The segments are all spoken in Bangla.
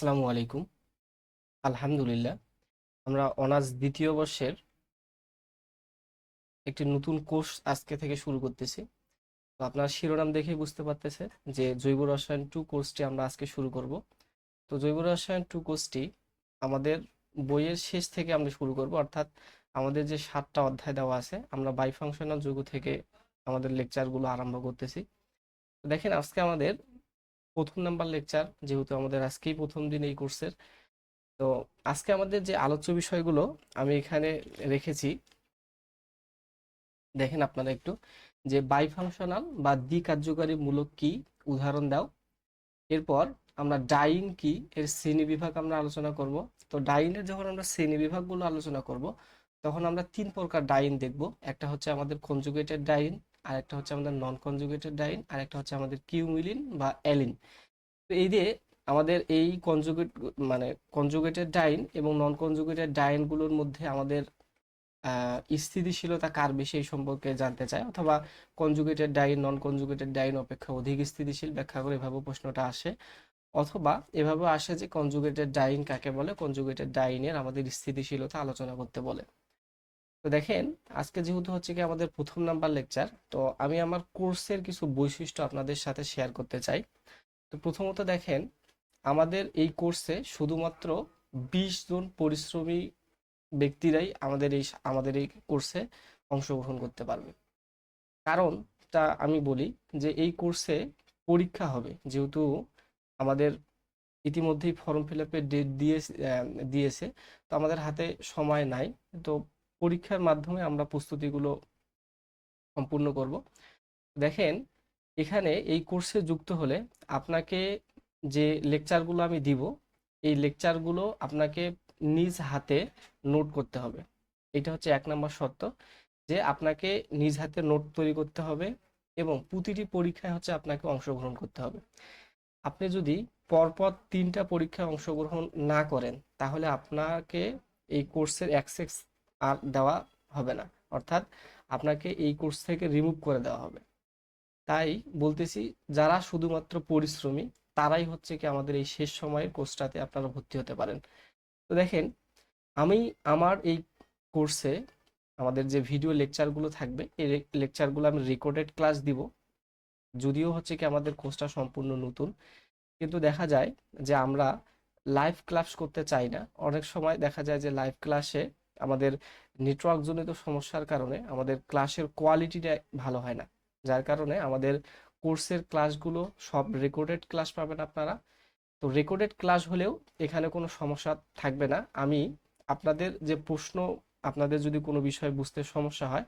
আসসালামু আলাইকুম। আলহামদুলিল্লাহ, আমরা অনার্স দ্বিতীয় বর্ষের একটি নতুন কোর্স আজকে থেকে শুরু করতেছি। তো আপনার শিরোনাম দেখেই বুঝতে পারতেছে যে জৈব রসায়ন টু কোর্সটি আমরা আজকে শুরু করব। তো জৈব রসায়ন টু কোর্সটি আমাদের বইয়ের শেষ থেকে আমরা শুরু করব, অর্থাৎ আমাদের যে সাতটা অধ্যায় দেওয়া আছে, আমরা বাইফাংশনাল যুগ থেকে আমাদের লেকচারগুলো আরম্ভ করতেছি। দেখেন, আজকে আমাদের প্রথম নাম্বার লেকচার, যেহেতু আমাদের আজকেই প্রথম দিন এই কোর্সের, তো আজকে আমাদের যে আলোচ্য বিষয়গুলো আমি এখানে রেখেছি। দেখেন আপনারা একটু, যে বাইফাংশনাল বা দ্বিকার্যকারী মূলক কি? উদাহরণ দাও। এরপর আমরা ডাইন কি? এর শ্রেণি বিভাগ আমরা আলোচনা করব। তো ডাইনের যখন আমরা শ্রেণি বিভাগগুলো আলোচনা করব, তখন আমরা তিন প্রকার ডাইন দেখব। একটা হচ্ছে আমাদের কনজুগেটেড ডাইন আর একটা হচ্ছে আমাদের নন কনজুগেটেড ডাইন আর একটা হচ্ছে আমাদের কিউমিলিন বা অ্যালিন তো এই দিয়ে আমাদের এই কনজুগেট মানে কনজুগেটেড ডাইন এবং নন কনজুগেটেড ডাইনগুলোর মধ্যে আমাদের স্থিতিশীলতা কার বেশি এই সম্পর্কে জানতে চায় অথবা কনজুগেটেড ডাইন নন কনজুগেটেড ডাইন অপেক্ষা অধিক স্থিতিশীল ব্যাখ্যা করে এভাবে প্রশ্নটা আসে। অথবা এভাবে আসে যে কনজুগেটেড ডাইন কাকে বলে? কনজুগেটেড ডাইনের আমাদের স্থিতিশীলতা আলোচনা করতে বলে। তো দেখেন, আজকে যেহেতু হচ্ছে কি আমাদের প্রথম নাম্বার লেকচার তো আমি আমার কোর্সের কিছু বৈশিষ্ট্য আপনাদের সাথে শেয়ার করতে চাই। তো প্রথমত দেখেন, আমাদের এই কোর্সে শুধুমাত্র বিশ জন পরিশ্রমী ব্যক্তিরাই আমাদের এই আমাদের এই কোর্সে অংশগ্রহণ করতে পারবে। কারণটা আমি বলি যে এই কোর্সে পরীক্ষা হবে, যেহেতু আমাদের ইতিমধ্যেই ফর্ম ফিল আপের ডেট দিয়ে দিয়েছে, তো আমাদের হাতে সময় নাই। তো পরীক্ষার মাধ্যমে আমরা প্রস্তুতিগুলো সম্পূর্ণ করব। দেখেন, এখানে এই কোর্সে যুক্ত হলে আপনাকে যে লেকচারগুলো আমি দিব, এই লেকচারগুলো আপনাকে নিজ হাতে নোট করতে হবে। এটা হচ্ছে এক নম্বর শর্ত যে আপনাকে নিজ হাতে নোট তৈরি করতে হবে এবং প্রতিটি পরীক্ষায় হচ্ছে আপনাকে অংশগ্রহণ করতে হবে। আপনি যদি পরপর তিনটা পরীক্ষায় অংশগ্রহণ না করেন, তাহলে আপনাকে এই কোর্সের অ্যাক্সেস আর দেওয়া হবে না। অর্থাৎ আপনাকে এই কোর্স থেকে রিমুভ করে দেওয়া হবে। তাই বলতেছি, যারা শুধুমাত্র পরিশ্রমী, তারাই হচ্ছে কি আমাদের এই শেষ সময়ের কোর্সটাতে আপনারা ভর্তি হতে পারেন। তো দেখেন, আমি আমার এই কোর্সে আমাদের যে ভিডিও লেকচারগুলো থাকবে, এই লেকচারগুলো আমি রেকর্ডেড ক্লাস দিব। যদিও হচ্ছে কি আমাদের কোর্সটা সম্পূর্ণ নতুন, কিন্তু দেখা যায় যে আমরা লাইভ ক্লাস করতে চাই না। অনেক সময় দেখা যায় যে লাইভ ক্লাসে আমাদের নেটওয়ার্ক জনিত সমস্যার কারণে আমাদের ক্লাসের কোয়ালিটিটা ভালো হয় না। যার কারণে আমাদের কোর্সের ক্লাসগুলো সব রেকর্ডেড ক্লাস পাবেন আপনারা। তো রেকর্ডেড ক্লাস হলেও এখানে কোনো সমস্যা থাকবে না। আমি আপনাদের যে প্রশ্ন, আপনাদের যদি কোনো বিষয় বুঝতে সমস্যা হয়,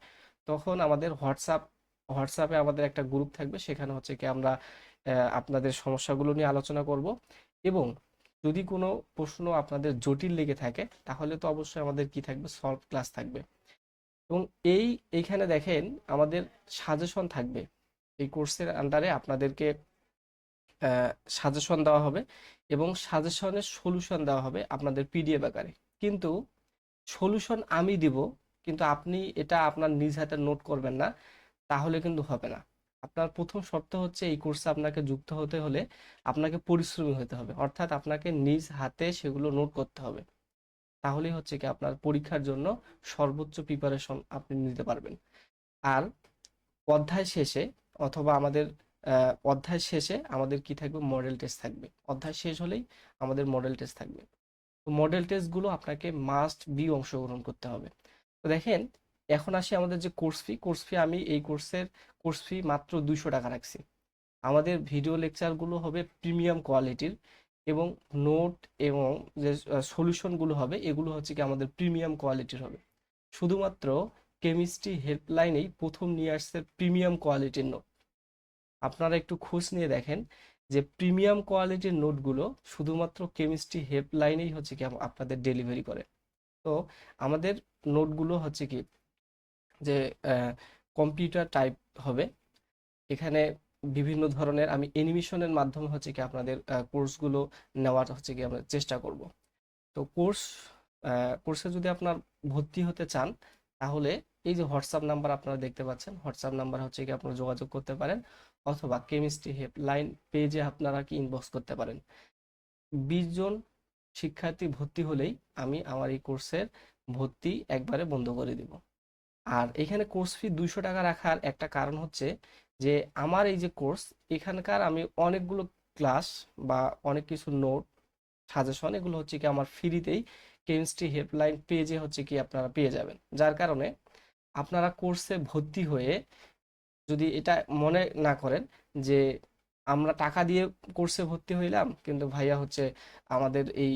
তখন আমাদের হোয়াটসঅ্যাপ, হোয়াটসঅ্যাপে আমাদের একটা গ্রুপ থাকবে। সেখানে হচ্ছে কি আমরা আপনাদের সমস্যাগুলো নিয়ে আলোচনা করব। এবং যদি কোনো প্রশ্ন আপনাদের জটিল লেগে থাকে, তাহলে তো অবশ্যই আমাদের কি থাকবে? সলভ ক্লাস থাকবে। এবং এই, এইখানে দেখেন আমাদের সাজেশন থাকবে। এই কোর্সের আন্ডারে আপনাদেরকে সাজেশন দেওয়া হবে এবং সাজেশনের সলিউশন দেওয়া হবে আপনাদের পিডিএফ আকারে। কিন্তু সলিউশন আমি দিব, কিন্তু আপনি এটা আপনার নিজ হাতে নোট করবেন না, তাহলে কিন্তু হবে না। আপনার প্রথম শর্ত হচ্ছে এই কোর্সে আপনাকে যুক্ত হতে হলে আপনাকে পরিশ্রমী হতে হবে। অর্থাৎ আপনাকে নিজ হাতে সেগুলো নোট করতে হবে। তাহলেই হচ্ছে কি আপনার পরীক্ষার জন্য সর্বোচ্চ প্রিপারেশন আপনি নিতে পারবেন। আর অধ্যায় শেষে অথবা আমাদের অধ্যায় শেষে আমাদের কি থাকবে? মডেল টেস্ট থাকবে। অধ্যায় শেষ হলেই আমাদের মডেল টেস্ট থাকবে। তো মডেল টেস্টগুলো আপনাকে মাস্ট বি অংশগ্রহণ করতে হবে। তো দেখেন এখন আসি আমাদের যে কোর্স ফি কোর্স ফি আমি এই কোর্সের কোর্স ফি মাত্র দুইশো টাকা রাখছি। আমাদের ভিডিও লেকচারগুলো হবে প্রিমিয়াম কোয়ালিটির এবং নোট এবং যে সলিউশনগুলো হবে এগুলো হচ্ছে কি আমাদের প্রিমিয়াম কোয়ালিটির হবে। শুধুমাত্র কেমিস্ট্রি হেল্পলাইনেই প্রথম নিয়ে আসছে প্রিমিয়াম কোয়ালিটির নোট আপনারা একটু খোঁজ নিয়ে দেখেন যে প্রিমিয়াম কোয়ালিটির নোটগুলো শুধুমাত্র কেমিস্ট্রি হেল্পলাইনেই হচ্ছে কি আপনাদের ডেলিভারি করে। তো আমাদের নোটগুলো হচ্ছে কি যে কম্পিউটার টাইপ হবে। এখানে বিভিন্ন ধরনের আমি অ্যানিমেশনের মাধ্যমে হচ্ছে কি আপনাদের কোর্সগুলো নেওয়ার হচ্ছে কি আমরা চেষ্টা করব। তো কোর্স কোর্সে যদি আপনার ভর্তি হতে চান, তাহলে এই যে হোয়াটসঅ্যাপ নাম্বার আপনারা দেখতে পাচ্ছেন, হোয়াটসঅ্যাপ নাম্বার হচ্ছে কি আপনারা যোগাযোগ করতে পারেন অথবা কেমিস্ট্রি হেল্পলাইন পেজে আপনারা কি ইনবক্স করতে পারেন। বিশ জন শিক্ষার্থী ভর্তি হলেই আমি আমার এই কোর্সের ভর্তি একবারে বন্ধ করে দিব। আর এখানে কোর্স ফি দুইশো টাকা রাখার একটা কারণ হচ্ছে যে আমার এই যে কোর্স এখানকার আমি অনেকগুলো ক্লাস বা অনেক কিছু নোট সাজেশন এগুলো হচ্ছে কি আমার ফ্রিতেই কেমিস্ট্রি হেল্পলাইন পেজে হচ্ছে কি আপনারা পেয়ে যাবেন। যার কারণে আপনারা কোর্সে ভর্তি হয়ে যদি এটা মনে না করেন যে আমরা টাকা দিয়ে কোর্সে ভর্তি হইলাম, কিন্তু ভাইয়া হচ্ছে আমাদের এই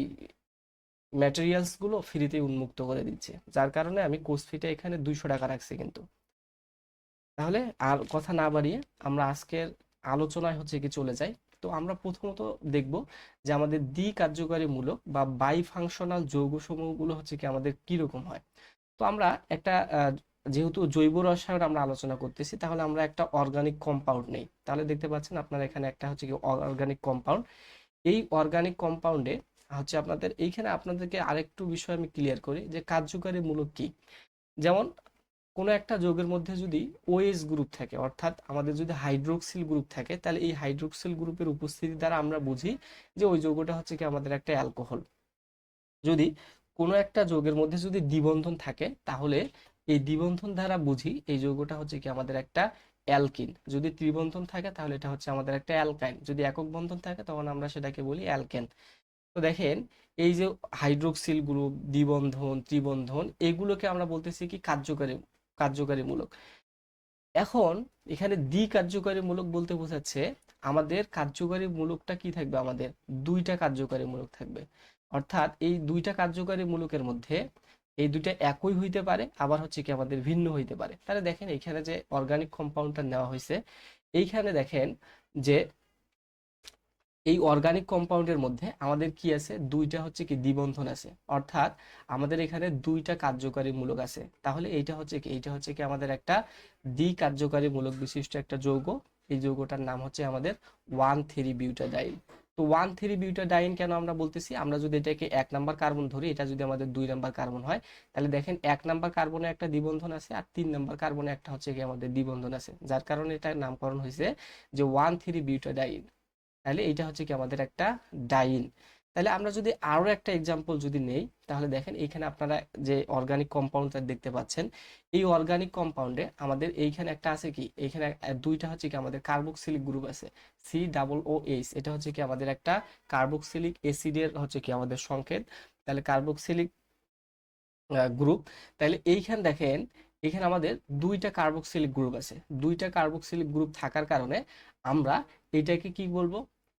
ম্যাটেরিয়ালসগুলো ফ্রিতেই উন্মুক্ত করে দিচ্ছে। যার কারণে আমি কোর্স ফিটা এখানে দুইশো টাকা রাখছি কিন্তু। তাহলে আর কথা না বাড়িয়ে আমরা আজকের আলোচনায় হচ্ছে কি চলে যাই। তো আমরা প্রথমত দেখব যে আমাদের দ্বি কার্যকারীমূলক বা বাই ফাংশনাল যৌগসমূহগুলো হচ্ছে কি আমাদের কীরকম হয়। তো আমরা একটা যেহেতু জৈব রসায়ন আমরা আলোচনা করতেছি, তাহলে আমরা একটা অর্গানিক কম্পাউন্ড নেই। তাহলে দেখতে পাচ্ছেন আপনারা এখানে একটা হচ্ছে কি অর্গানিক কম্পাউন্ড এই অর্গানিক কম্পাউন্ডে হচ্ছে আপনাদের এইখানে আপনাদেরকে আরেকটু বিষয় আমি ক্লিয়ার করি যে কার্যকারী মূলক কি? যেমন কোনো একটা যৌগের মধ্যে যদি ওএস গ্রুপ থাকে, অর্থাৎ আমাদের যদি হাইড্রোক্সিল গ্রুপ থাকে, তাহলে এই হাইড্রোক্সিল গ্রুপের উপস্থিতি দ্বারা আমরা বুঝি যে ওই যৌগটা হচ্ছে কি আমাদের একটা অ্যালকোহল যদি কোনো একটা যৌগের মধ্যে যদি দ্বিবন্ধন থাকে, তাহলে এই দ্বিবন্ধন দ্বারা বুঝি এই যৌগটা হচ্ছে কি আমাদের একটা অ্যালকিন যদি ত্রিবন্ধন থাকে, তাহলে এটা হচ্ছে আমাদের একটা অ্যালকাইন যদি একক বন্ধন থাকে, তখন আমরা সেটাকে বলি অ্যালকেন তো দেখেন, এই যে হাইড্রোক্সিল গ্রুপ দ্বিবন্ধন, ত্রিবন্ধন, এগুলোকে আমরা বলতেছি কি কার্যকারী, কার্যকারীমূলক। এখন এখানে দ্বি কার্যকারীমূলক বলতে বোঝাচ্ছে আমাদের কার্যকারী মূলকটা কি থাকবে? আমাদের দুইটা কার্যকারী মূলক থাকবে। অর্থাৎ এই দুইটা কার্যকারী মূলকের মধ্যে এই দুইটা একই হইতে পারে, আবার হচ্ছে কি আমাদের ভিন্ন হইতে পারে। তাহলে দেখেন এখানে যে অর্গানিক কম্পাউন্ডটা নেওয়া হয়েছে এইখানে দেখেন যে এই অর্গানিক কম্পাউন্ডের মধ্যে আমাদের কি আছে? দুইটা হচ্ছে কি দ্বিবন্ধন আছে। অর্থাৎ আমাদের এখানে দুইটা কার্যকারী মূলক আছে। তাহলে এইটা হচ্ছে কি? এইটা হচ্ছে কি আমাদের একটা দ্বি কার্যকারী মূলক বিশিষ্ট একটা যৌগ। এই যৌগটার নাম হচ্ছে আমাদের ওয়ান থ্রি বিউটাডাইন তো ওয়ান থ্রি বিউটাডাইন কেন আমরা বলতেছি? আমরা যদি এটাকে এক নাম্বার কার্বন ধরি, এটা যদি আমাদের দুই নাম্বার কার্বন হয়, তাহলে দেখেন এক নাম্বার কার্বনে একটা দ্বিবন্ধন আছে আর তিন নাম্বার কার্বনে একটা হচ্ছে কি আমাদের দ্বিবন্ধন আছে। যার কারণে এটার নামকরণ হয়েছে যে ওয়ান থ্রি বিউটাডাইন তাহলে এইটা হচ্ছে কি আমাদের একটা ডাইন তাহলে আমরা যদি আরও একটা এক্সাম্পল যদি নেই, তাহলে দেখেন এইখানে আপনারা যে অর্গানিক কম্পাউন্ডটা দেখতে পাচ্ছেন, এই অর্গানিক কম্পাউন্ডে আমাদের এইখানে একটা আছে কি, এইখানে দুইটা হচ্ছে কি আমাদের কার্বক্সিলিক গ্রুপ আছে সি ডাবল ও এইচ এটা হচ্ছে কি আমাদের একটা কার্বক্সিলিক অ্যাসিডের হচ্ছে কি আমাদের সংকেত, তাহলে কার্বক্সিলিক গ্রুপ তাহলে এইখানে দেখেন, এখানে আমাদের দুইটা কার্বক্সিলিক গ্রুপ আছে, দুইটা কার্বক্সিলিক গ্রুপ থাকার কারণে আমরা এটাকে কি বলব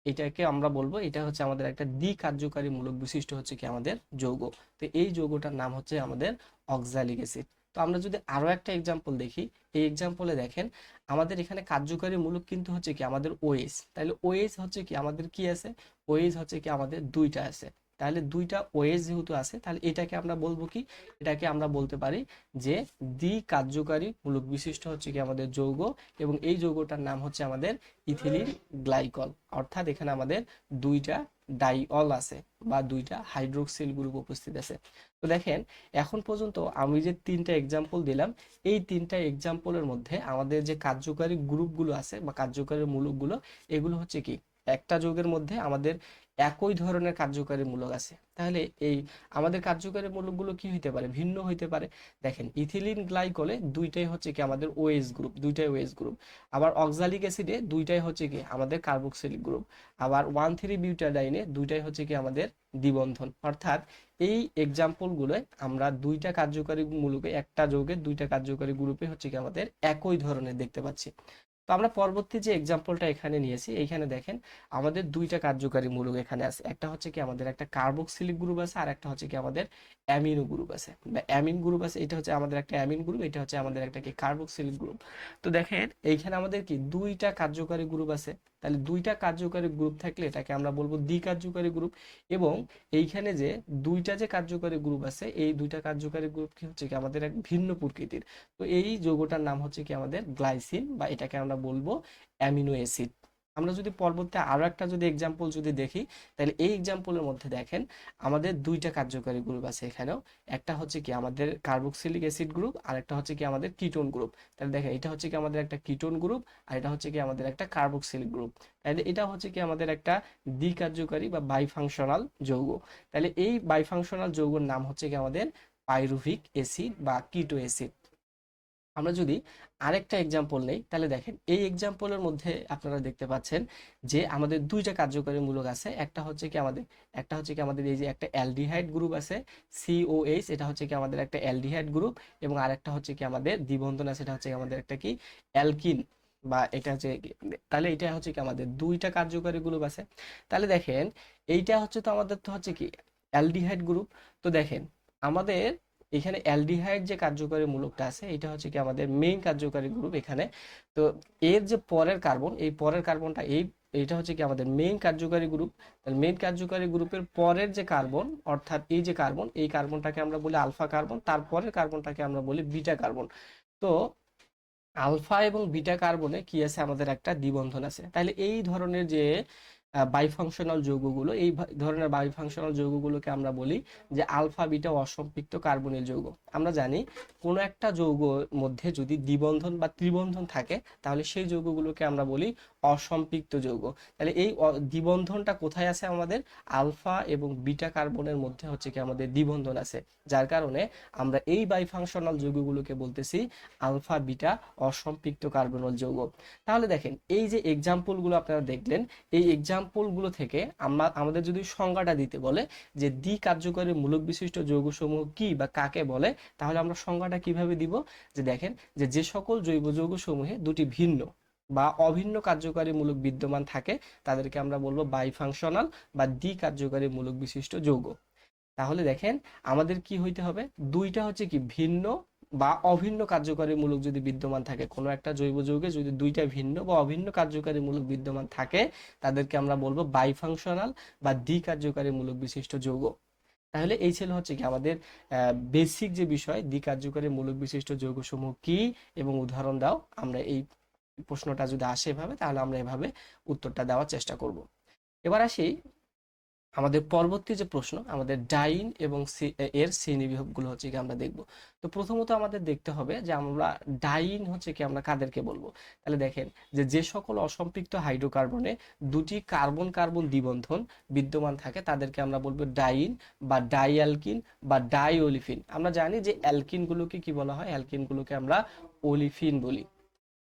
এটাকে আমরা বলব, এটা হচ্ছে আমাদের একটা দ্বি কার্যকারী মূলক বিশিষ্ট হচ্ছে কি আমাদের যৌগ। তো এই যৌগটার নাম হচ্ছে আমাদের অক্সালিক অ্যাসিড তো আমরা যদি আরও একটা এক্সাম্পল দেখি, এই এক্সাম্পলে দেখেন, আমাদের এখানে কার্যকারী মূলক কিন্তু হচ্ছে কি আমাদের ওএস তাহলে ওএস হচ্ছে কি আমাদের কি আছে? ওএস হচ্ছে কি আমাদের দুইটা আছে। তাহলে দুইটা ওএস যেহেতু আছে, তাহলে এটাকে আমরা বলব কি? এটাকে আমরা বলতে পারি যে দ্বি কার্যকারী মূলক বিশিষ্ট হচ্ছে কি আমাদের যৌগ এবং এই যৌগটার নাম হচ্ছে আমাদের ইথিলিন গ্লাইকল। অর্থাৎ এখানে আমাদের দুইটা ডাইঅল আছে বা দুইটা হাইড্রোক্সিল গ্রুপ উপস্থিত আছে। তো দেখেন, এখন পর্যন্ত আমি যে তিনটা এক্সাম্পল দিলাম, এই তিনটা এক্সাম্পলের মধ্যে আমাদের যে কার্যকারী গ্রুপগুলো আছে বা কার্যকারী মূলকগুলো, এগুলো হচ্ছে কি? একটা যৌগের মধ্যে আমাদের একই ধরনের কার্যকারী মূলক আছে। তাহলে এই আমাদের কার্যকারী মূলকগুলো কি হইতে পারে? ভিন্ন হইতে পারে। দেখেন, ইথিলিন গ্লাইকলে দুইটাই হচ্ছে কি আমাদের ওএস গ্রুপ দুইটাই ওএস গ্রুপ আবার অক্সালিক অ্যাসিডে দুইটাই হচ্ছে কি আমাদের কার্বক্সিলিক গ্রুপ আবার ওয়ান থ্রি বিউটাডাইনে দুইটাই হচ্ছে কি আমাদের দ্বিবন্ধন। অর্থাৎ এই এক্সাম্পলগুলোয় আমরা দুইটা কার্যকারী মূলকে, একটা যৌগের দুইটা কার্যকারী গ্রুপে হচ্ছে কি আমাদের একই ধরনের দেখতে পাচ্ছি। তো আমরা পরবর্তী যে এক্সাম্পলটা এখানে নিয়েছি, এইখানে দেখেন আমাদের দুইটা কার্যকারী মূলক এখানে আছে। একটা হচ্ছে কি আমাদের একটা কার্বক্সিলিক গ্রুপ আছে আর একটা হচ্ছে কি আমাদের অ্যামিনো গ্রুপ আছে। বা অ্যামিন গ্রুপ আছে, এটা হচ্ছে আমাদের একটা অ্যামিন গ্রুপ এটা হচ্ছে আমাদের একটা কি কার্বক্সিলিক গ্রুপ তো দেখেন, এইখানে আমাদের কি দুইটা কার্যকারী গ্রুপ আছে। তাহলে দুইটা কার্যকারী গ্রুপ থাকলে এটাকে আমরা বলব দ্বি কার্যকারী গ্রুপ এবং এইখানে যে দুইটা যে কার্যকারী গ্রুপ আছে, এই দুইটা কার্যকারী গ্রুপ কি হচ্ছে কি আমাদের এক ভিন্ন প্রকৃতির। তো এই যৌগটার নাম হচ্ছে কি আমাদের গ্লাইসিন বা এটাকে আমরা বলব অ্যামিনো অ্যাসিড আমরা যদি পরবর্তী আরও একটা যদি এক্সাম্পল যদি দেখি, তাহলে এই এক্সাম্পলের মধ্যে দেখেন, আমাদের দুইটা কার্যকারী গ্রুপ আছে এখানেও। একটা হচ্ছে কি আমাদের কার্বক্সিলিক অ্যাসিড গ্রুপ আর একটা হচ্ছে কি আমাদের কিটোন গ্রুপ তাহলে দেখেন, এটা হচ্ছে কি আমাদের একটা কিটোন গ্রুপ আর এটা হচ্ছে কি আমাদের একটা কার্বক্সিলিক গ্রুপ তাহলে এটা হচ্ছে কি আমাদের একটা দ্বিকার্যকারী বা বাইফাংশনাল যৌগ। তাহলে এই বাইফাংশনাল যৌগের নাম হচ্ছে কি আমাদের পাইরুভিক অ্যাসিড বা কিটো অ্যাসিড আমরা যদি আরেকটা এক্সাম্পল নেই, তাহলে দেখেন এই এক্সাম্পলের মধ্যে আপনারা দেখতে পাচ্ছেন যে আমাদের দুইটা কার্যকরী মূলক আছে। একটা হচ্ছে কি আমাদের, একটা হচ্ছে কি আমাদের এই যে একটা অ্যালডিহাইড গ্রুপ আছে সিওএইচ এটা হচ্ছে কি আমাদের একটা অ্যালডিহাইড গ্রুপ এবং আরেকটা হচ্ছে কি আমাদের দ্বিবন্ধন আছে, এটা হচ্ছে আমাদের একটা কি, অ্যালকিন বা এটা হচ্ছে তাহলে এটা হচ্ছে কি আমাদের দুইটা কার্যকরী গ্রুপ আছে। তাহলে দেখেন, এইটা হচ্ছে তো আমাদের তো হচ্ছে কি অ্যালডিহাইড গ্রুপ তো দেখেন, আমাদের এখানে অ্যালডিহাইড যে কার্যকরী মূলকটা আছে, এটা হচ্ছে কি আমাদের মেইন কার্যকরী গ্রুপ এখানে। তো এর যে পরের কার্বন এই পরের কার্বনটা এই, এটা হচ্ছে কি আমাদের মেইন কার্যকরী গ্রুপ তাহলে মেইন কার্যকরী গ্রুপের পরের যে কার্বন অর্থাৎ এই যে কার্বন এই কার্বনটাকে আমরা বলি আলফা কার্বন তারপরের কার্বনটাকে আমরা বলি বিটা কার্বন তো আলফা এবং বিটা কার্বনে কি আছে? আমাদের একটা দ্বিবন্ধন আছে। তাহলে এই ধরনের যে বাইফাংশনাল যৌগগুলো, এই ধরনের বাইফাংশনাল যৌগগুলোকে আমরা বলি যে আলফা, বিটা, অসম্পৃক্ত কার্বনিল যৌগ। আমরা জানি কোনো একটা যৌগর মধ্যে যদি দ্বিবন্ধন বা ত্রিবন্ধন থাকে, তাহলে সেই যৌগগুলোকে আমরা বলি অসম্পৃক্ত যৌগ। তাহলে এই দ্বিবন্ধনটা কোথায় আছে আমাদের? আলফা এবং বিটা কার্বনের মধ্যে হচ্ছে কি আমাদের দ্বিবন্ধন আছে। যার কারণে আমরা এই বাইফাংশনাল যৌগগুলোকে বলতেছি আলফা, বিটা, অসম্পৃক্ত কার্বনল যৌগ। তাহলে দেখেন, এই যে এক্সাম্পলগুলো আপনারা দেখলেন, এই এক্সাম্পলগুলো থেকে আমরা, আমাদের যদি সংজ্ঞাটা দিতে বলে যে দ্বি কার্যকরী মূলক বিশিষ্ট যৌগসমূহ কি বা কাকে বলে, তাহলে আমরা সংজ্ঞাটা কীভাবে দিব? যে দেখেন যে যে সকল জৈব যৌগসমূহে দুটি ভিন্ন বা অভিন্ন কার্যকারী মূলক বিদ্যমান থাকে, তাদেরকে আমরা বলব বাইফাংশনাল বা দ্বি কার্যকারী মূলক বিশিষ্ট যৌগ। তাহলে দেখেন আমাদের কি হইতে হবে? দুইটা হচ্ছে কি ভিন্ন বা অভিন্ন কার্যকারী মূলক যদি বিদ্যমান থাকে, কোনো একটা জৈব যৌগে যদি দুইটা ভিন্ন বা অভিন্ন কার্যকারী মূলক বিদ্যমান থাকে, তাদেরকে আমরা বলব বাইফাংশনাল বা দ্বি কার্যকারী মূলক বিশিষ্ট যৌগ। তাহলে এই ছিল হচ্ছে কি আমাদের বেসিক যে বিষয় দ্বি কার্যকারী মূলক বিশিষ্ট যৌগসমূহ কি এবং উদাহরণ দাও। আমরা এই প্রশ্নটা যদি আসে এভাবে, তাহলে আমরা এভাবে উত্তরটা দেওয়ার চেষ্টা করব। এবার আসি আমাদের পরবর্তী যে প্রশ্ন, আমাদের ডাইন এবং এর শ্রেণি বিভাগগুলো হচ্ছে কি আমরা দেখব। তো প্রথমত আমাদের দেখতে হবে যে আমরা ডাইন হচ্ছে কি আমরা কাদেরকে বলব? তাহলে দেখেন যে যে সকল অসম্পৃক্ত হাইড্রোকার্বনে দুটি কার্বন কার্বন দ্বিবন্ধন বিদ্যমান থাকে, তাদেরকে আমরা বলব ডাইন বা ডাইঅ্যালকিন বা ডাইওলিফিন আমরা জানি যে অ্যালকিনগুলোকে কি বলা হয়? অ্যালকিনগুলোকে আমরা ওলিফিন বলি।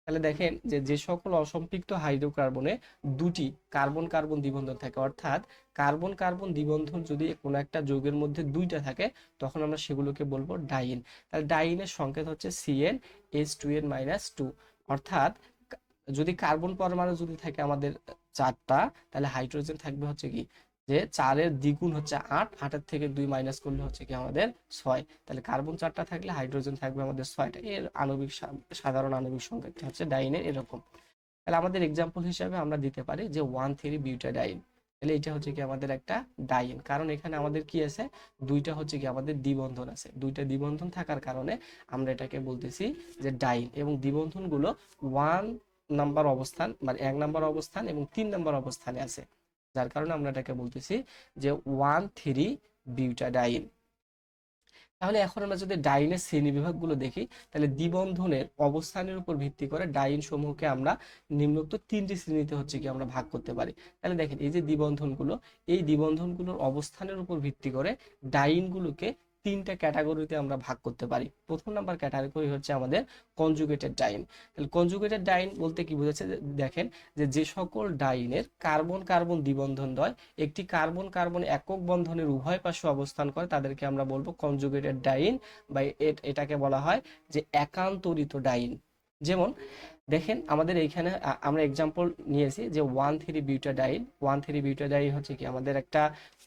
তাহলে দেখেন যে যে সকল অসম্পৃক্ত হাইড্রোকার্বনে দুটি কার্বন কার্বন দ্বিবন্ধন থাকে। অর্থাৎ কার্বন কার্বন দ্বিবন্ধন যদি কোনো একটা যৌগের মধ্যে দুইটা থাকে, তখন আমরা সেগুলোকে বলব ডাইন। তাহলে ডাইনের সংকেত হচ্ছে CN S two N minus two অর্থাৎ যদি কার্বন পরমাণু যদি থাকে আমাদের চারটা, তাহলে হাইড্রোজেন থাকবে হচ্ছে কি যে চারের দ্বিগুণ হচ্ছে আট, আটের থেকে দুই মাইনাস করলে হচ্ছে কি আমাদের ছয়। তাহলে কার্বন চারটা থাকলে হাইড্রোজেন থাকবে আমাদের ছয়টা। এর আণবিক সাধারণ আণবিক সংকেতটা হচ্ছে ডাইনের এরকম। তাহলে আমাদের এক্সাম্পল হিসাবে আমরা দিতে পারি যে ওয়ান থ্রি বিউটাডাইন তাহলে এটা হচ্ছে কি আমাদের একটা ডাইন। কারণ এখানে আমাদের কি আছে? দুইটা হচ্ছে কি আমাদের দ্বিবন্ধন আছে। দুইটা দ্বিবন্ধন থাকার কারণে আমরা এটাকে বলতেছি যে ডাইন। এবং দ্বিবন্ধনগুলো ওয়ান নাম্বার অবস্থান মানে এক নাম্বার অবস্থান এবং তিন নাম্বার অবস্থানে আছে। যার কারণে আমরা এটাকে বলতেছি যে ওয়ান থ্রি বিউটাডাইন তাহলে এখন আমরা যদি ডাইনের শ্রেণি বিভাগগুলো দেখি, তাহলে দ্বিবন্ধনের অবস্থানের উপর ভিত্তি করে ডাইন সমূহকে আমরা নিম্নোক্ত তিনটি শ্রেণীতে হচ্ছে কি আমরা ভাগ করতে পারি। তাহলে দেখেন এই যে দ্বিবন্ধনগুলো, এই দ্বিবন্ধনগুলোর অবস্থানের উপর ভিত্তি করে ডাইনগুলোকে তিনটা ক্যাটাগরিতে আমরা ভাগ করতে পারি। প্রথম নাম্বার ক্যাটাগরি হচ্ছে আমাদের কনজুগেটেড ডাইন তাহলে কনজুগেটেড ডাইন বলতে কি বোঝাচ্ছে? দেখেন যে যে সকল ডাইনের কার্বন কার্বন দ্বিবন্ধন দ্বয় একটি কার্বন কার্বন একক বন্ধনের উভয় পাশে অবস্থান করে, তাদেরকে আমরা বলব কনজুগেটেড ডাইন বা এটাকে বলা হয় যে একান্তরিত ডাইন যেমন দেখেন আমাদের এইখানে আমরা এক্সাম্পল নিয়েছি যে one three butadiene one three butadiene হচ্ছে কি আমাদের একটা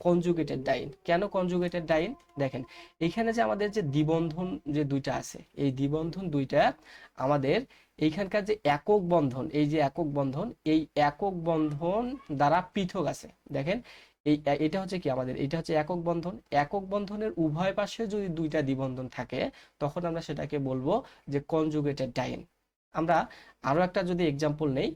কনজুগেটেড ডাইন কেন কনজুগেটেড ডাইন দেখেন, এখানে যে আমাদের যে দ্বিবন্ধন যে দুইটা আছে, এই দ্বিবন্ধন দুইটা আমাদের এইখানকার যে একক বন্ধন, এই যে একক বন্ধন, এই একক বন্ধন দ্বারা পৃথক আছে। দেখেন, এই এটা হচ্ছে কি আমাদের, এটা হচ্ছে একক বন্ধন। একক বন্ধনের উভয় পাশে যদি দুইটা দ্বিবন্ধন থাকে, তখন আমরা সেটাকে বলব যে কনজুগেটেড ডাইন আমরা আরও একটা যদি এক্সাম্পল নেই,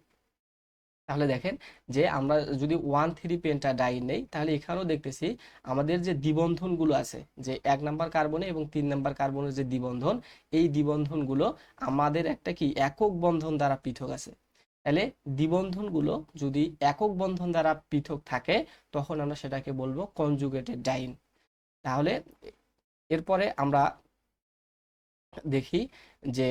তাহলে দেখেন যে আমরা যদি ওয়ান থ্রি পেন্টা ডাইন নেই, তাহলে এখানেও দেখতেছি আমাদের যে দ্বিবন্ধনগুলো আছে, যে এক নাম্বার কার্বনে এবং তিন নাম্বার কার্বনের যে দ্বিবন্ধন, এই দ্বিবন্ধনগুলো আমাদের একটা কি একক বন্ধন দ্বারা পৃথক আছে। তাহলে দ্বিবন্ধনগুলো যদি একক বন্ধন দ্বারা পৃথক থাকে, তখন আমরা সেটাকে বলব কনজুগেটেড ডাইন তাহলে এরপরে আমরা দেখি যে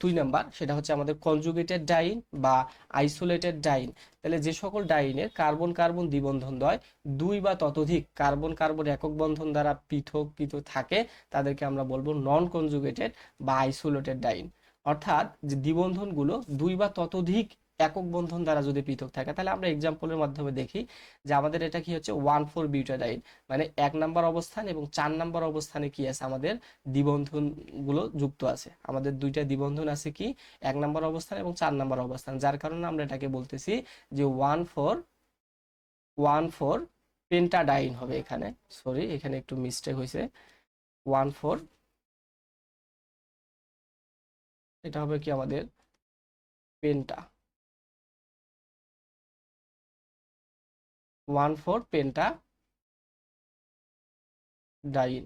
দুই নাম্বার, সেটা হচ্ছে আমাদের কনজুগেটেড ডাইন বা আইসোলেটেড ডাইন তাহলে যে সকল ডাইনের কার্বন কার্বন দ্বিবন্ধন দ্বয় দুই বা ততোধিক কার্বন কার্বন একক বন্ধন দ্বারা পৃথক পৃথক থাকে, তাদেরকে আমরা বলব নন কনজুগেটেড বা আইসোলেটেড ডাইন অর্থাৎ যে দ্বিবন্ধনগুলো দুই বা ততোধিক একক বন্ধন দ্বারা যদি পৃথক থাকে, তাহলে আমরা এক্সাম্পলের মাধ্যমে দেখি যে আমাদের এটা কি হচ্ছে? ওয়ান ফোর বিউটাডাইন মানে এক নাম্বার অবস্থান এবং চার নাম্বার অবস্থানে কি আছে? আমাদের দ্বিবন্ধনগুলো যুক্ত আছে। আমাদের দুইটা দ্বিবন্ধন আছে কি? এক নাম্বার অবস্থান এবং চার নাম্বার অবস্থান। যার কারণে আমরা এটাকে বলতেছি যে one four one four pentadiene হবে এখানে। সরি এখানে একটু মিস্টেক হয়েছে। ওয়ান ফোর এটা হবে কি আমাদের penta one four penta diene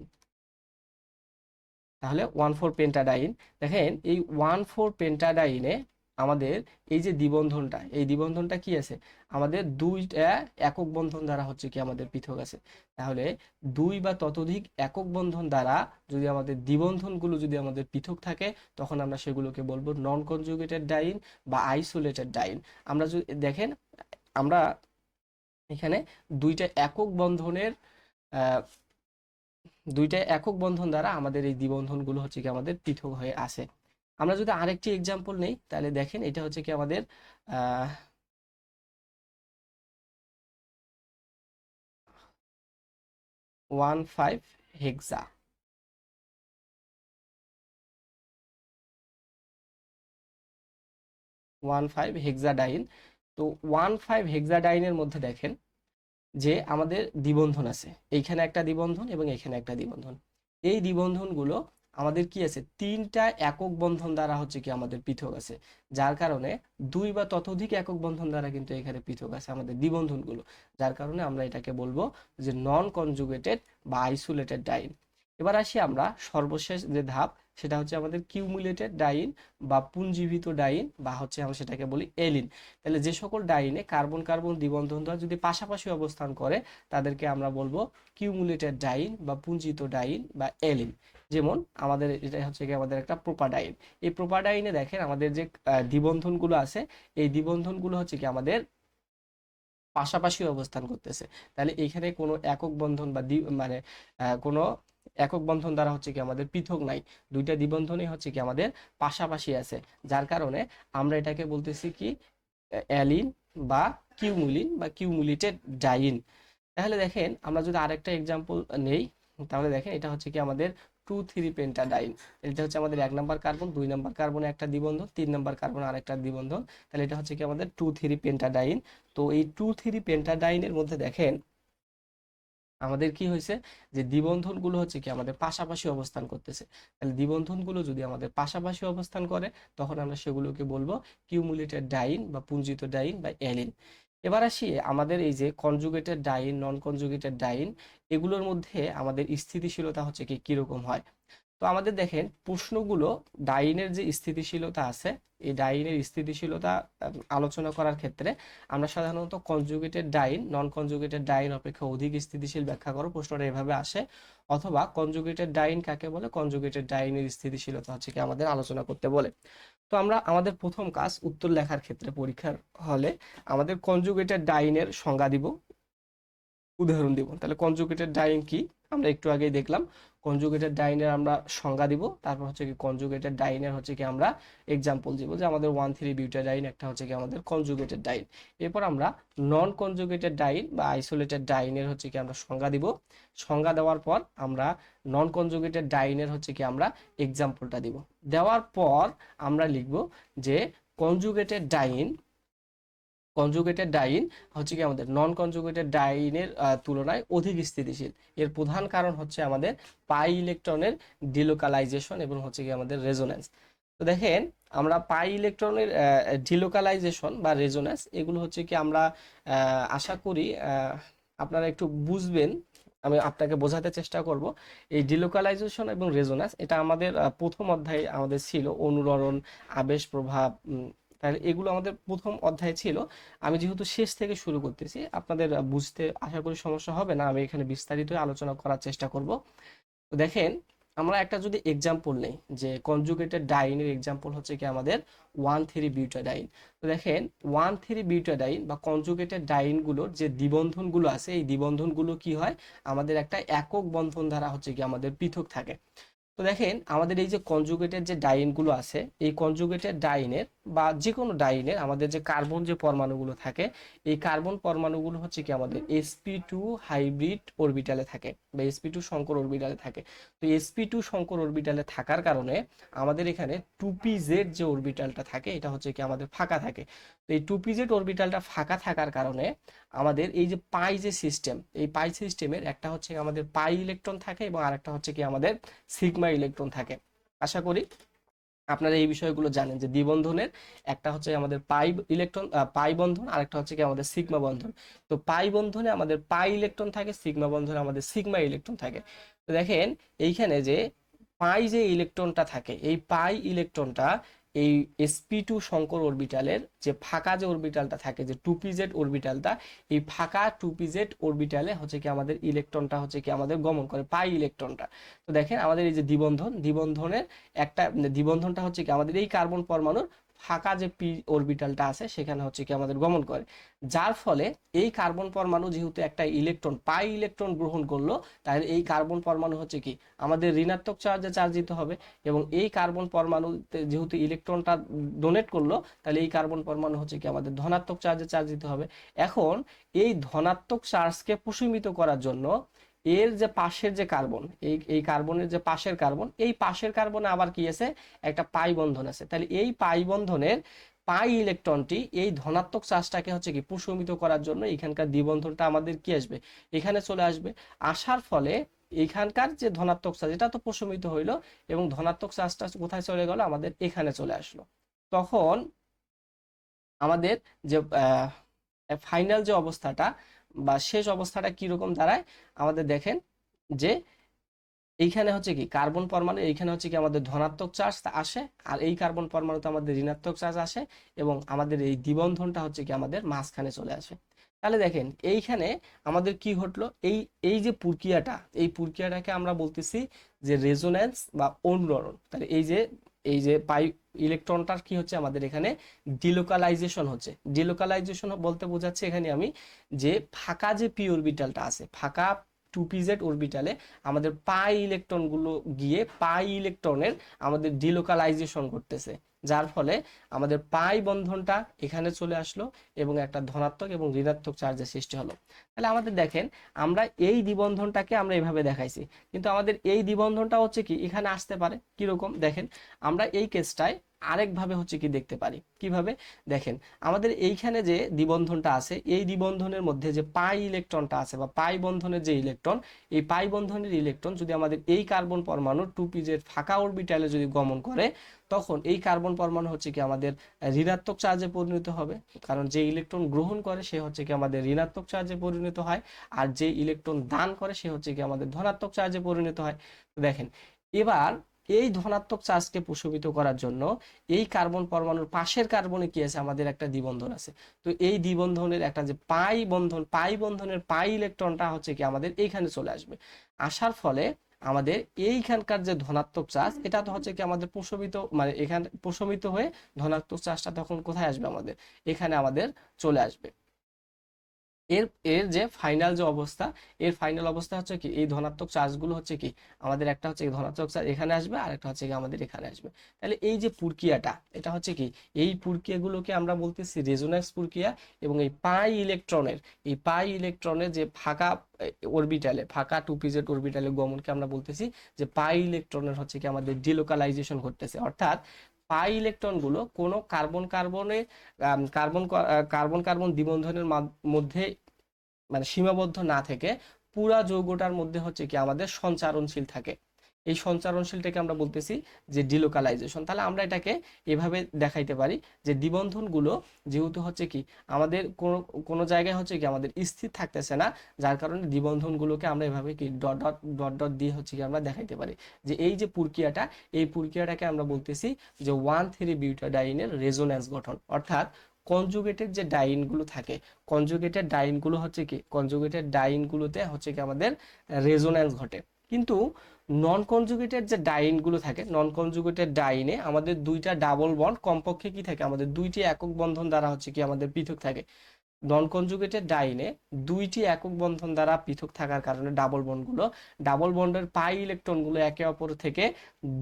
তাহলে ওয়ান ফোর পেন্টাডাইন দেখেন, এই ওয়ান ফোর পেন্টাডাইনে আমাদের এই যে দ্বিবন্ধনটা, এই দ্বিবন্ধনটা কি আছে? আমাদের দুইটা একক বন্ধন দ্বারা হচ্ছে কি আমাদের পৃথক আছে। তাহলে দুই বা ততোধিক একক বন্ধন দ্বারা যদি আমাদের দ্বিবন্ধনগুলো যদি আমাদের পৃথক থাকে, তখন আমরা সেগুলোকে বলব নন কনজুগেটেড ডাইন বা আইসোলেটেড ডাইন আমরা যদি, দেখেন, আমরা এখানে দুইটা একক বন্ধনের দুইটা একক বন্ধন দ্বারা আমাদের এই দ্বিবন্ধনগুলো হচ্ছে কি আমাদের পৃথক হয়ে আসে। আমরা যদি আরেকটি এক্সাম্পল নেই, তাহলে দেখেন এটা হচ্ছে কি আমাদের one five hexa. One five hexadiene তো ওয়ান ফাইভ হেক্সাডাইনের মধ্যে দেখেন যে আমাদের দ্বিবন্ধন আছে। এইখানে একটা দ্বিবন্ধন এবং এখানে একটা দ্বিবন্ধন। এই দ্বিবন্ধনগুলো আমাদের কি আছে? তিনটা একক বন্ধন দ্বারা হচ্ছে কি আমাদের পৃথক আছে। যার কারণে দুই বা ততোধিক একক বন্ধন দ্বারা কিন্তু এখানে পৃথক আছে আমাদের দ্বিবন্ধনগুলো। যার কারণে আমরা এটাকে বলব যে নন কনজুগেটেড বা আইসোলেটেড ডাইন এবার আসি আমরা সর্বশেষ যে ধাপ, সেটা হচ্ছে আমাদের কিউমুলেটেড ডাইন বা পুঞ্জীভূত ডাইন বা হচ্ছে আমরা সেটাকে বলি এলিন। তাহলে যে সকল ডাইনে কার্বন কার্বন দ্বিবন্ধন দ্বয় যদি পাশাপাশি অবস্থান করে, তাদেরকে আমরা বলব কিউমুলেটেড ডাইন বা পুঞ্জিত ডাইন বা এলিন। যেমন আমাদের এটা হচ্ছে কি আমাদের একটা প্রোপাডাইন এই প্রোপাডাইনে দেখেন আমাদের যে দ্বিবন্ধনগুলো আছে, এই দ্বিবন্ধনগুলো হচ্ছে কি আমাদের পাশাপাশি অবস্থান করতেছে। তাহলে এখানে কোনো একক বন্ধন বা মানে কোনো একক বন্ধন দ্বারা হচ্ছে কি আমাদের পৃথক নাই, দুইটা দ্বিবন্ধনই হচ্ছে কি আমাদের পাশাপাশি আছে, যার কারণে আমরা এটাকে বলতেছি কি, অ্যালিন বা কিউমুলিন বা কিউমুলেটেড ডাইন। তাহলে দেখেন আমরা যদি আরেকটা এক্সাম্পল নেই, তাহলে দেখেন এটা হচ্ছে কি আমাদের টু থ্রি পেন্টাডাইন। এটা হচ্ছে আমাদের এক নাম্বার কার্বন, দুই নাম্বার কার্বনে একটা দ্বিবন্ধন, তিন নাম্বার কার্বন আরেকটা দ্বিবন্ধন। তাহলে এটা হচ্ছে কি আমাদের টু থ্রি পেন্টাডাইন। তো এই টু থ্রি পেন্টাডাইনের মধ্যে দেখেন আমাদের কি হয়েছে? যে দ্বিবন্ধনগুলো হচ্ছে কি আমাদের পাশাপাশি অবস্থান করতেছে। তাহলে দ্বিবন্ধনগুলো যদি আমাদের পাশাপাশি অবস্থান করে, তখন আমরা সেগুলোকে বলব কিউমুলেটেড ডাইন বা পুঞ্জিত ডাইন বা অ্যালিন এবার আসি আমাদের এই যে কনজুগেটেড ডাইন নন কনজুগেটেড ডাইন এগুলোর মধ্যে আমাদের স্থিতিশীলতা হচ্ছে কি, কীরকম হয়? তো আমাদের দেখেন প্রশ্নগুলো ডাইনের যে স্থিতিশীলতা আছে, এই ডাইনের স্থিতিশীলতা আলোচনা করার ক্ষেত্রে আমরা সাধারণত কনজুগেটেড ডাইন নন কনজুগেটেড ডাইন অপেক্ষা অধিক স্থিতিশীল ব্যাখ্যা করো, প্রশ্নটা এভাবে আসে। অথবা কনজুগেটেড ডাইন কাকে বলে? কনজুগেটেড ডাইনের স্থিতিশীলতা হচ্ছে কি আমাদের আলোচনা করতে বলে। তো আমরা আমাদের প্রথম কাজ উত্তর লেখার ক্ষেত্রে পরীক্ষার হলে আমাদের কনজুগেটেড ডাইনের সংজ্ঞা দিব, উদাহরণ দিব। তাহলে কনজুগেটেড ডাইন কি? আমরা একটু আগেই দেখলাম। কনজুগেটেড ডাইনের আমরা সংজ্ঞা দিব। তারপর হচ্ছে কি কনজুগেটেড ডাইনের হচ্ছে কি আমরা এক্সাম্পল দিব যে আমাদের ওয়ান থ্রি বিউটাডাইন একটা হচ্ছে কি আমাদের কনজুগেটেড ডাইন এরপর আমরা নন কনজুগেটেড ডাইন বা আইসোলেটেড ডাইনের হচ্ছে কি আমরা সংজ্ঞা দিব। সংজ্ঞা দেওয়ার পর আমরা নন কনজুগেটেড ডাইনের হচ্ছে কি আমরা এক্সাম্পলটা দিব। দেওয়ার পর আমরা লিখব যে কনজুগেটেড ডাইন কনজুগেটেড ডাইন হচ্ছে কি আমাদের নন কনজুগেটেড ডাইনের তুলনায় অধিক স্থিতিশীল। এর প্রধান কারণ হচ্ছে আমাদের পাই ইলেকট্রনের ডিলোকালাইজেশন এবং হচ্ছে কি আমাদের রেজোন্যান্স তো দেখেন, আমরা পাই ইলেকট্রনের ডিলোকালাইজেশন বা রেজোন্যান্স এগুলো হচ্ছে কি আমরা আশা করি আপনারা একটু বুঝবেন, আমি আপনাকে বোঝাতে চেষ্টা করব। এই ডিলোকালাইজেশন এবং রেজোন্যান্স এটা আমাদের প্রথম অধ্যায়ে আমাদের ছিল অনুরণন, আবেশ প্রভাব তাহলে এগুলো আমাদের প্রথম অধ্যায় ছিল। আমি যেহেতু শেষ থেকে শুরু করতেছি, আপনাদের বুঝতে আশা করি সমস্যা হবে না, আমি এখানে বিস্তারিত আলোচনা করার চেষ্টা করব। তো দেখেন, আমরা একটা যদি এক্সাম্পল নেই, যে কনজুগেটেড ডাইনের এক্সাম্পল হচ্ছে কি আমাদের ওয়ান থ্রি বিউটাডাইন তো দেখেন ওয়ান থ্রি বিউটাডাইন বা কনজুগেটেড ডাইনগুলোর যে দ্বিবন্ধনগুলো আছে, এই দ্বিবন্ধনগুলো কি হয়? আমাদের একটা একক বন্ধন দ্বারা হচ্ছে কি আমাদের পৃথক থাকে। তো দেখেন, আমাদের এই যে কনজুগেটেড যে ডাইনগুলো আছে, এই কনজুগেটেড ডাইনের বা যে কোনো ডাইনের আমাদের যে কার্বন যে পরমাণুগুলো থাকে, এই কার্বন পরমাণুগুলো হচ্ছে কি আমাদের sp2 টু হাইব্রিড অরবিটালে থাকে বা sp2 টু সংকর অরবিটালে থাকে। তো sp2 টু সংকর অরবিটালে থাকার কারণে আমাদের এখানে টু পি জেড যে অরবিটালটা থাকে, এটা হচ্ছে কি আমাদের ফাঁকা থাকে। তো এই টু পি জেড অরবিটালটা ফাঁকা থাকার কারণে আমাদের এই যে পাই যে সিস্টেম, এই পাই সিস্টেমের একটা হচ্ছে আমাদের পাই ইলেকট্রন থাকে এবং আরেকটা হচ্ছে কি আমাদের সিগমা ইলেকট্রন থাকে। আশা করি আপনারা এই বিষয়গুলো জানেন যে দ্বিবন্ধনের, একটা হচ্ছে আমাদের পাই ইলেকট্রন পাই বন্ধন আর একটা হচ্ছে কি আমাদের সিগমা বন্ধন। তো পাই বন্ধনে আমাদের পাই ইলেকট্রন থাকে, সিগমা বন্ধনে আমাদের সিগমা ইলেকট্রন থাকে। তো দেখেন, এইখানে যে পাই যে ইলেকট্রনটা থাকে, এই পাই ইলেকট্রনটা এই এসপি টু শঙ্কর অরবিটালের যে ফাঁকা যে অরবিটালটা থাকে, যে টু জেড অরবিটালটা এই ফাঁকা টু জেড অরবিটালে হচ্ছে কি আমাদের ইলেকট্রনটা হচ্ছে কি আমাদের গমন করে, পাই ইলেকট্রনটা তো দেখেন আমাদের এই যে দ্বিবন্ধন, দ্বিবন্ধনের একটা দ্বিবন্ধনটা হচ্ছে কি আমাদের এই কার্বন পরমাণুর ফাঁকা যে পি অরবিটালটা আছে, সেখানে হচ্ছে কি আমাদের গমন করে। যার ফলে এই কার্বন পরমাণু যেহেতু একটা ইলেকট্রন, পাই ইলেকট্রন গ্রহণ করল, তাহলে এই কার্বন পরমাণু হচ্ছে কি আমাদের ঋণাত্মক চার্জে চার্জিত হবে এবং এই কার্বন পরমাণুতে যেহেতু ইলেকট্রনটা ডোনেট করল, তাহলে এই কার্বন পরমাণু হচ্ছে কি আমাদের ধনাত্মক চার্জে চার্জ দিতে হবে। এখন এই ধনাত্মক চার্জকে প্রশমিত করার জন্য এর যে পাশের যে কার্বন, এই এই কার্বনের যে পাশের কার্বন, এই পাশের কার্বনে আবার কি আছে? একটা পাই বন্ধন আছে। তাহলে এই পাই বন্ধনের পাই ইলেকট্রনটি এই ধনাত্মক চার্জটাকে হচ্ছে কি প্রশমিত করার জন্য এখানকার দ্বিবন্ধনটা আমাদের কি আসবে? এখানে চলে আসবে। আসার ফলে এখানকার যে ধনাত্মক চার্জ, এটা তো প্রশমিত হইল এবং ধনাত্মক চার্জটা কোথায় চলে গেল? আমাদের এখানে চলে আসলো। তখন আমাদের যে ফাইনাল যে অবস্থাটা বা শেষ অবস্থাটা কীরকম দাঁড়ায় আমাদের দেখেন যে এইখানে হচ্ছে কি কার্বন পরমাণু, এইখানে হচ্ছে কি আমাদের ধনাত্মক চার্জ আসে আর এই কার্বন পরমাণুতে আমাদের ঋণাত্মক চার্জ আসে এবং আমাদের এই দ্বিবন্ধনটা হচ্ছে কি আমাদের মাঝখানে চলে আসে। তাহলে দেখেন এইখানে আমাদের কি ঘটলো? এই এই যে প্রক্রিয়াটা, এই প্রক্রিয়াটাকে আমরা বলতেছি যে রেজোন্যান্স বা অনুরণন। তাহলে এই যে এই যে পাই ইলেকট্রনটার কি হচ্ছে আমাদের এখানে? ডিলোকালাইজেশন হচ্ছে। ডিলোকালাইজেশন বলতে বোঝাচ্ছে এখানে আমি যে ফাঁকা যে পি অরবিটালটা আছে, ফাঁকা টু পিজেড অরবিটালে আমাদের পাই ইলেকট্রনগুলো গিয়ে পাই ইলেকট্রনের আমাদের ডিলোকালাইজেশন করতেছে যার ফলে আমাদের পাই বন্ধনটা এখানে চলে আসলো এবং একটা ধনাত্মক এবং ঋণাত্মক চার্জের সৃষ্টি হলো। তাহলে আমাদের দেখেন, আমরা এই দ্বিবন্ধনটাকে আমরা এভাবে দেখাইছি। কিন্তু আমাদের এই দ্বিবন্ধনটা হচ্ছে কি, এখানে আসতে পারে। কীরকম? দেখেন, আমরা এই কেসটায় আরেকভাবে হচ্ছে কি দেখতে পারি। কীভাবে? দেখেন, আমাদের এইখানে যে দ্বিবন্ধনটা আছে, এই দ্বিবন্ধনের মধ্যে যে পাই ইলেকট্রনটা আছে বা পাই বন্ধনের যে ইলেকট্রন, এই পাই বন্ধনের ইলেকট্রন যদি আমাদের এই কার্বন পরমাণু টু পিজের ফাঁকা অরবিটালে যদি গমন করে তখন এই কার্বন পরমাণু হচ্ছে কি আমাদের ঋণাত্মক চার্জে পরিণত হবে। কারণ যে ইলেকট্রন গ্রহণ করে সে হচ্ছে কি আমাদের ঋণাত্মক চার্জে পরিণত হয়, আর যে ইলেকট্রন দান করে সে হচ্ছে কি আমাদের ধনাত্মক চার্জে পরিণত হয়। দেখেন, এবার এই ধনাত্মক চার্জকে প্রশমিত করার জন্য এই কার্বন পরমাণুর পাশের কার্বনে কি আছে? আমাদের একটা দ্বিবন্ধন আছে। তো এই দ্বিবন্ধনের একটা যে পাই বন্ধন, পাই বন্ধনের পাই ইলেকট্রনটা হচ্ছে কি আমাদের এইখানে চলে আসবে। আসার ফলে আমাদের এইখানকার যে ধনাত্মক চার্জ, এটা তো হচ্ছে কি আমাদের প্রশমিত মানে এখানে প্রশমিত হয়ে ধনাত্মক চার্জটা তখন কোথায় আসবে আমাদের? এখানে আমাদের চলে আসবে। এর এর যে ফাইনাল যে অবস্থা, এর ফাইনাল অবস্থা হচ্ছে কি? এই ধনাত্মক চার্জগুলো হচ্ছে কি? আমাদের একটা হচ্ছে ধনাত্মক চার্জ এখানে আসবে আর একটা হচ্ছে কি আমাদের এখানে আসবে। তাহলে এই যে প্রক্রিয়াটা, এটা হচ্ছে কি? এই প্রক্রিয়াগুলোকে আমরা বলতেছি রেজোন্যান্স প্রক্রিয়া এবং এই পাই ইলেকট্রনের, এই পাই ইলেকট্রনের যে ফাঁকা অরবিটালে ফাঁকা টু পিজেড অরবিটালে গমনকে আমরা বলতেছি যে পাই ইলেকট্রনের হচ্ছে কি আমাদের ডিলোকালাইজেশন ঘটতেছে। অর্থাৎ পাই ইলেকট্রনগুলো কোনো কার্বন কার্বনে কার্বন কার্বন কার্বন দ্বিবন্ধনের মাধ- মধ্যে মানে সীমাবদ্ধ না থেকে পুরা যৌগটার মধ্যে হচ্ছে কি আমাদের সঞ্চারণশীল থাকে। এই সঞ্চারণশীলটাকে আমরা বলতেছি যে ডিলোকালাইজেশন তাহলে আমরা এটাকে এভাবে দেখাইতে পারি যে দ্বিবন্ধনগুলো যেহেতু হচ্ছে কি, আমাদের কোনো কোনো জায়গায় হচ্ছে কি আমাদের স্থির থাকতেছে না, যার কারণে দ্বিবন্ধনগুলোকে আমরা এভাবে কি ডট ডট ডট ডট দিয়ে হচ্ছে কি আমরা দেখাইতে পারি। যে এই যে প্রক্রিয়াটা, এই প্রক্রিয়াটাকে আমরা বলতেছি যে ওয়ান থ্রি বিউটাডাইনের রেজোন্যান্স গঠন। অর্থাৎ কনজুগেটেড যে ডাইনগুলো থাকে কনজুগেটেড ডাইনগুলো হচ্ছে কি কনজুগেটেড ডাইনগুলোতে হচ্ছে কি আমাদের রেজোন্যান্স ঘটে। কিন্তু নন কনজুগেটেড যে ডাইনগুলো থাকে নন কনজুগেটেড ডাইনে আমাদের দুইটা ডাবল বন্ড কমপক্ষে কি থাকে? আমাদের দুইটি একক বন্ধন দ্বারা হচ্ছে কি আমাদের পৃথক থাকে। নন কনজুগেটেড ডাইনে দুইটি একক বন্ধন দ্বারা পৃথক থাকার কারণে ডাবল বন্ডগুলো ডাবল বন্ডের পাই ইলেকট্রনগুলো একে অপর থেকে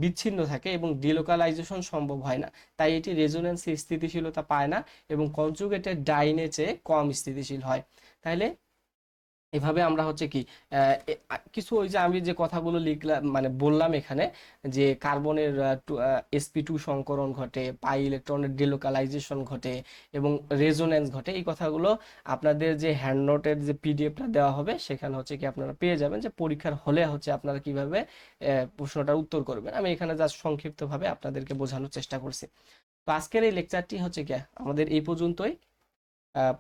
বিচ্ছিন্ন থাকে এবং ডিলোকালাইজেশন সম্ভব হয় না। তাই এটি রেজোনেন্সে স্থিতিশীলতা পায় না এবং কনজুগেটেড ডাইনে চেয়ে কম স্থিতিশীল হয়। তাহলে এভাবে আমরা হচ্ছে কি কিছু ওই যে আমি যে কথাগুলো লিখলাম মানে বললাম এখানে যে কার্বনের এসপি টু সংকরণ ঘটে, পাই ইলেকট্রনের ডিলোকালাইজেশন ঘটে এবং রেজোনেন্স ঘটে, এই কথাগুলো আপনাদের যে হ্যান্ড নোটের যে পিডিএফটা দেওয়া হবে, সেখানে হচ্ছে কি আপনারা পেয়ে যাবেন যে পরীক্ষার হলে হচ্ছে আপনারা কীভাবে প্রশ্নটার উত্তর করবেন। আমি এখানে জাস্ট সংক্ষিপ্তভাবে আপনাদেরকে বোঝানোর চেষ্টা করছি। তো আজকের এই লেকচারটি হচ্ছে কি, আমাদের এই পর্যন্তই।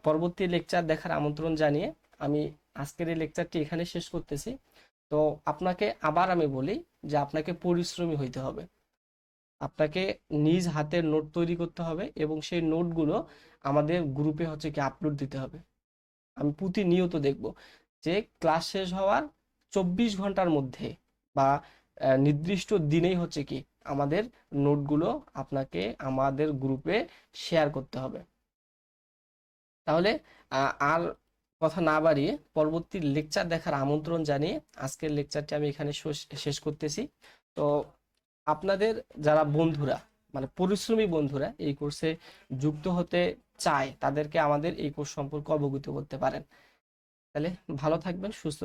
পরবর্তী লেকচার দেখার আমন্ত্রণ জানিয়ে আমি আজকের এই লেকচারটি এখানে শেষ করতেছি। তো আপনাকে আবার আমি বলি যে আপনাকে পরিশ্রমী হইতে হবে। আপনাকে নিজ হাতের নোট তৈরি করতে হবে এবং সেই নোটগুলো আমাদের গ্রুপে হচ্ছে কি আপলোড দিতে হবে। আমি প্রতিনিয়ত দেখব যে ক্লাস শেষ হওয়ার চব্বিশ ঘণ্টার মধ্যে বা নির্দিষ্ট দিনেই হচ্ছে কি আমাদের নোটগুলো আপনাকে আমাদের গ্রুপে শেয়ার করতে হবে। তাহলে আর কথা না বাড়িয়ে পরবর্তী লেকচার দেখার আমন্ত্রণ জানিয়ে আজকের লেকচারটি আমি এখানে শেষ- করতেছি। তো আপনাদের যারা বন্ধুরা মানে পরিশ্রমী বন্ধুরা এই কোর্সে যুক্ত হতে চায়, তাদেরকে আমাদের এই কোর্স সম্পর্কে অবগত করতে পারেন। তাহলে ভালো থাকবেন, সুস্থ